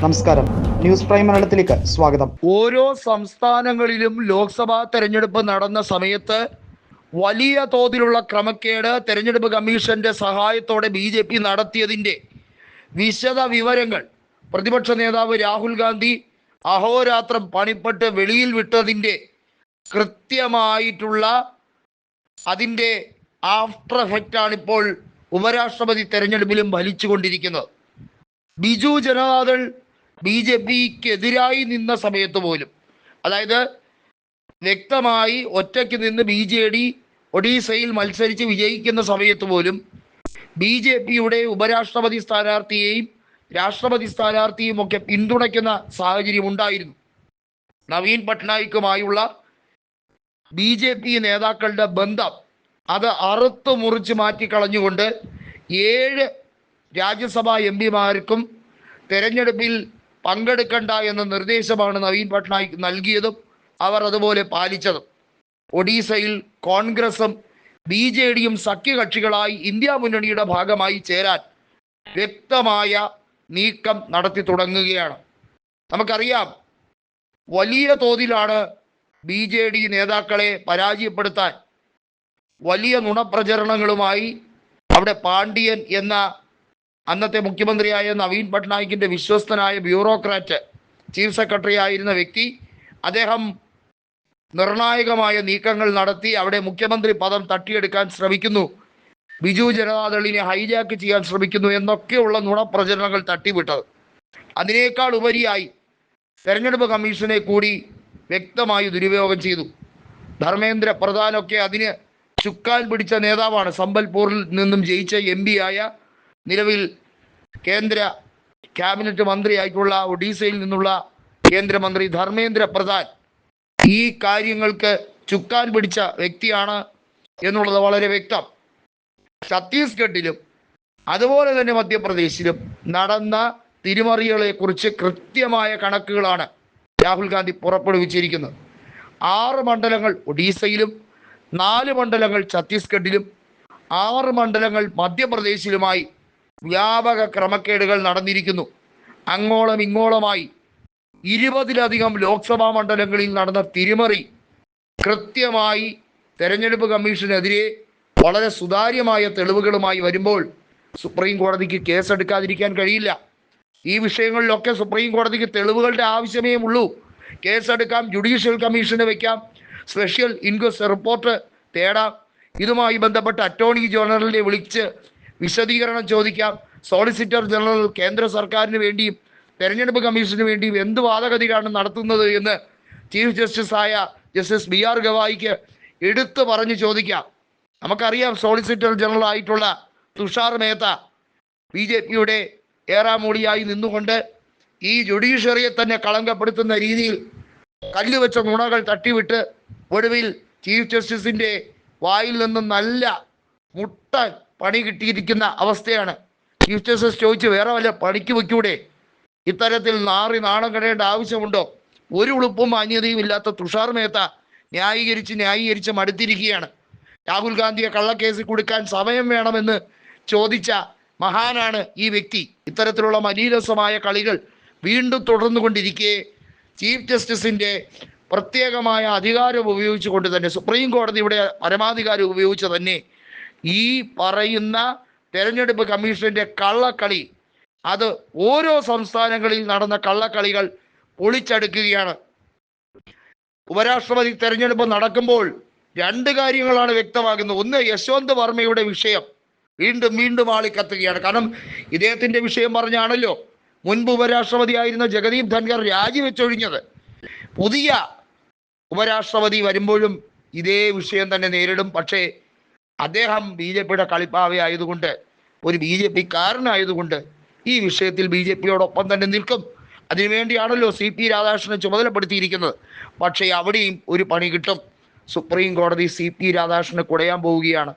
നമസ്കാരം. News prime മലയാളത്തിലേക്ക് സ്വാഗതം. ഓരോ സംസ്ഥാനങ്ങളിലും ലോക്സഭാ തെരഞ്ഞെടുപ്പ് നടന്ന സമയത്ത് വലിയ തോതിലുള്ള ക്രമക്കേട് തെരഞ്ഞെടുപ്പ് കമ്മീഷന്റെ സഹായത്തോടെ ബി ജെ പി നടത്തിയതിന്റെ വിശദ വിവരങ്ങൾ പ്രതിപക്ഷ നേതാവ് രാഹുൽ ഗാന്ധി അഹോരാത്രം പണിപ്പെട്ട് വെളിയിൽ വിട്ടതിന്റെ കൃത്യമായിട്ടുള്ള അതിന്റെ ആഫ്റ്റർ എഫക്റ്റാണ് ഇപ്പോൾ ഉപരാഷ്ട്രപതി തെരഞ്ഞെടുപ്പിലും വലിച്ചുകൊണ്ടിരിക്കുന്നത് ബിജു ജനതാദൾ ബി ജെ പിക്കെതിരായി നിന്ന സമയത്ത് പോലും. അതായത് വ്യക്തമായി ഒറ്റയ്ക്ക് നിന്ന് ബി ജെ ഡി ഒഡീസയിൽ മത്സരിച്ച് വിജയിക്കുന്ന സമയത്ത് പോലും ബി ജെ പിയുടെ ഉപരാഷ്ട്രപതി സ്ഥാനാർത്ഥിയെയും രാഷ്ട്രപതി സ്ഥാനാർത്ഥിയും ഒക്കെ പിന്തുണയ്ക്കുന്ന സാഹചര്യം ഉണ്ടായിരുന്നു. നവീൻ പട്നായിക്കുമായുള്ള ബി ജെ പി നേതാക്കളുടെ ബന്ധം അത് അറുത്ത് മുറിച്ച് മാറ്റിക്കളഞ്ഞുകൊണ്ട് ഏഴ് രാജ്യസഭാ എം പിമാർക്കും തെരഞ്ഞെടുപ്പിൽ പങ്കെടുക്കണ്ട എന്ന നിർദ്ദേശമാണ് നവീൻ പട്നായിക് നൽകിയതും അവർ അതുപോലെ പാലിച്ചതും. ഒഡീസയിൽ കോൺഗ്രസും ബി ജെ ഡിയും സഖ്യകക്ഷികളായി ഇന്ത്യ മുന്നണിയുടെ ഭാഗമായി ചേരാൻ വ്യക്തമായ നീക്കം നടത്തി തുടങ്ങുകയാണ്. നമുക്കറിയാം വലിയ തോതിലാണ് ബി ജെ ഡി നേതാക്കളെ പരാജയപ്പെടുത്താൻ. വലിയ നുണപ്രചരണങ്ങളുമായി അവിടെ പാണ്ഡ്യൻ എന്ന അന്നത്തെ മുഖ്യമന്ത്രിയായ നവീൻ പട്നായിക്കിന്റെ വിശ്വസ്തനായ ബ്യൂറോക്രാറ്റ് ചീഫ് സെക്രട്ടറി ആയിരുന്ന വ്യക്തി അദ്ദേഹം നിർണായകമായ നീക്കങ്ങൾ നടത്തി അവിടെ മുഖ്യമന്ത്രി പദം തട്ടിയെടുക്കാൻ ശ്രമിക്കുന്നു. ബിജു ജനതാദളിനെ ഹൈജാക്ക് ചെയ്യാൻ ശ്രമിക്കുന്നു എന്നൊക്കെയുള്ള നുണപ്രചരണങ്ങൾ തട്ടിവിട്ടത്. അതിനേക്കാൾ ഉപരിയായി തെരഞ്ഞെടുപ്പ് കമ്മീഷനെ കൂടി വ്യക്തമായി ദുരുപയോഗം ചെയ്തു. ധർമ്മേന്ദ്ര പ്രധാനൊക്കെ അതിന് ചുക്കാൻ പിടിച്ച നേതാവാണ്. സംബൽപൂരിൽ നിന്നും ജയിച്ച എം ആയ നിലവിൽ കേന്ദ്ര ക്യാബിനറ്റ് മന്ത്രിയായിട്ടുള്ള ഒഡീസയിൽ നിന്നുള്ള കേന്ദ്രമന്ത്രി ധർമ്മേന്ദ്ര പ്രധാൻ ഈ കാര്യങ്ങൾക്ക് ചുക്കാൻ പിടിച്ച വ്യക്തിയാണ് എന്നുള്ളത് വളരെ വ്യക്തം. ഛത്തീസ്ഗഡിലും അതുപോലെ തന്നെ മധ്യപ്രദേശിലും നടന്ന തിരിമറികളെ കുറിച്ച് കൃത്യമായ കണക്കുകളാണ് രാഹുൽ ഗാന്ധി പുറപ്പെടുവിച്ചിരിക്കുന്നത്. ആറ് മണ്ഡലങ്ങൾ ഒഡീസയിലും നാല് മണ്ഡലങ്ങൾ ഛത്തീസ്ഗഡിലും ആറ് മണ്ഡലങ്ങൾ മധ്യപ്രദേശിലുമായി വ്യാപക ക്രമക്കേടുകൾ നടന്നിരിക്കുന്നു. അങ്ങോളം ഇങ്ങോളമായി ഇരുപതിലധികം ലോക്സഭാ മണ്ഡലങ്ങളിൽ നടന്ന തിരിമറി കൃത്യമായി തെരഞ്ഞെടുപ്പ് കമ്മീഷനെതിരെ വളരെ സുതാര്യമായ തെളിവുകളുമായി വരുമ്പോൾ സുപ്രീം കോടതിക്ക് കേസെടുക്കാതിരിക്കാൻ കഴിയില്ല. ഈ വിഷയങ്ങളിലൊക്കെ സുപ്രീം കോടതിക്ക് തെളിവുകളുടെ ആവശ്യമേ ഉള്ളൂ. കേസെടുക്കാം ജുഡീഷ്യൽ കമ്മീഷന് വെക്കാം സ്പെഷ്യൽ ഇൻക്വസ്റ്റ് റിപ്പോർട്ട് തേടാം. ഇതുമായി ബന്ധപ്പെട്ട് അറ്റോർണി ജനറലിനെ വിളിച്ച് വിശദീകരണം ചോദിക്കാം. സോളിസിറ്റർ ജനറൽ കേന്ദ്ര സർക്കാരിന് വേണ്ടിയും തെരഞ്ഞെടുപ്പ് കമ്മീഷന് വേണ്ടിയും എന്ത് വാദഗതിയാണ് നടത്തുന്നത് എന്ന് ചീഫ് ജസ്റ്റിസായ ജസ്റ്റിസ് ബി ആർ ഗവായിക്ക് എടുത്തു പറഞ്ഞു ചോദിക്കാം. നമുക്കറിയാം സോളിസിറ്റർ ജനറൽ ആയിട്ടുള്ള തുഷാർ മേത്ത ബി ജെ പിയുടെ ഏറാമൂടിയായി നിന്നുകൊണ്ട് ഈ ജുഡീഷ്യറിയെ തന്നെ കളങ്കപ്പെടുത്തുന്ന രീതിയിൽ കല്ലുവെച്ച നുണകൾ തട്ടിവിട്ട് ഒടുവിൽ ചീഫ് ജസ്റ്റിസിന്റെ വായിൽ നിന്നും നല്ല മുട്ട പണി കിട്ടിയിരിക്കുന്ന അവസ്ഥയാണ്. ചീഫ് ജസ്റ്റിസ് ചോദിച്ച് വേറെ വല്ല പണിക്ക് വെക്കൂടെ ഇത്തരത്തിൽ നാറി നാണം കടയേണ്ട ആവശ്യമുണ്ടോ? ഒരു ഉളുപ്പും മാന്യതയും ഇല്ലാത്ത തുഷാർ മേത്ത ന്യായീകരിച്ച് ന്യായീകരിച്ച് മടുത്തിരിക്കുകയാണ്. രാഹുൽ ഗാന്ധിയെ കള്ളക്കേസിൽ കൊടുക്കാൻ സമയം വേണമെന്ന് ചോദിച്ച മഹാനാണ് ഈ വ്യക്തി. ഇത്തരത്തിലുള്ള മലീരസമായ കളികൾ വീണ്ടും തുടർന്നു തുടർന്നുകൊണ്ടിരിക്കെ. ചീഫ് ജസ്റ്റിസിന്റെ പ്രത്യേകമായ അധികാരം ഉപയോഗിച്ചുകൊണ്ട് തന്നെ സുപ്രീം കോടതിയുടെ പരമാധികാരം ഉപയോഗിച്ച് തന്നെ ഈ പറയുന്ന തെരഞ്ഞെടുപ്പ് കമ്മീഷന്റെ കള്ളക്കളി അത് ഓരോ സംസ്ഥാനങ്ങളിൽ നടന്ന കള്ളക്കളികൾ പൊളിച്ചടുക്കുകയാണ്. ഉപരാഷ്ട്രപതി തെരഞ്ഞെടുപ്പ് നടക്കുമ്പോൾ രണ്ട് കാര്യങ്ങളാണ് വ്യക്തമാകുന്നത്. ഒന്ന് യശ്വന്ത് വർമ്മയുടെ വിഷയം വീണ്ടും വീണ്ടും ആളിക്കത്തുകയാണ്. കാരണം ഇദ്ദേഹത്തിന്റെ വിഷയം പറഞ്ഞാണല്ലോ മുൻപ് ഉപരാഷ്ട്രപതി ആയിരുന്ന ജഗദീപ് ധൻഖർ രാജിവെച്ചൊഴിഞ്ഞത്. പുതിയ ഉപരാഷ്ട്രപതി വരുമ്പോഴും ഇതേ വിഷയം തന്നെ നേരിടും. പക്ഷേ അദ്ദേഹം ബി ജെ പിയുടെ കളിപ്പാവയായതുകൊണ്ട് ഒരു ബി ജെ പിക്കാരനായതുകൊണ്ട് ഈ വിഷയത്തിൽ ബി ജെ പിയോടൊപ്പം തന്നെ നിൽക്കും. അതിനുവേണ്ടിയാണല്ലോ സി പി രാധാകൃഷ്ണനെ ചുമതലപ്പെടുത്തിയിരിക്കുന്നത്. പക്ഷേ അവിടെയും ഒരു പണി കിട്ടും. സുപ്രീം കോടതി സി പി രാധാകൃഷ്ണനെ കുടയാൻ പോവുകയാണ്.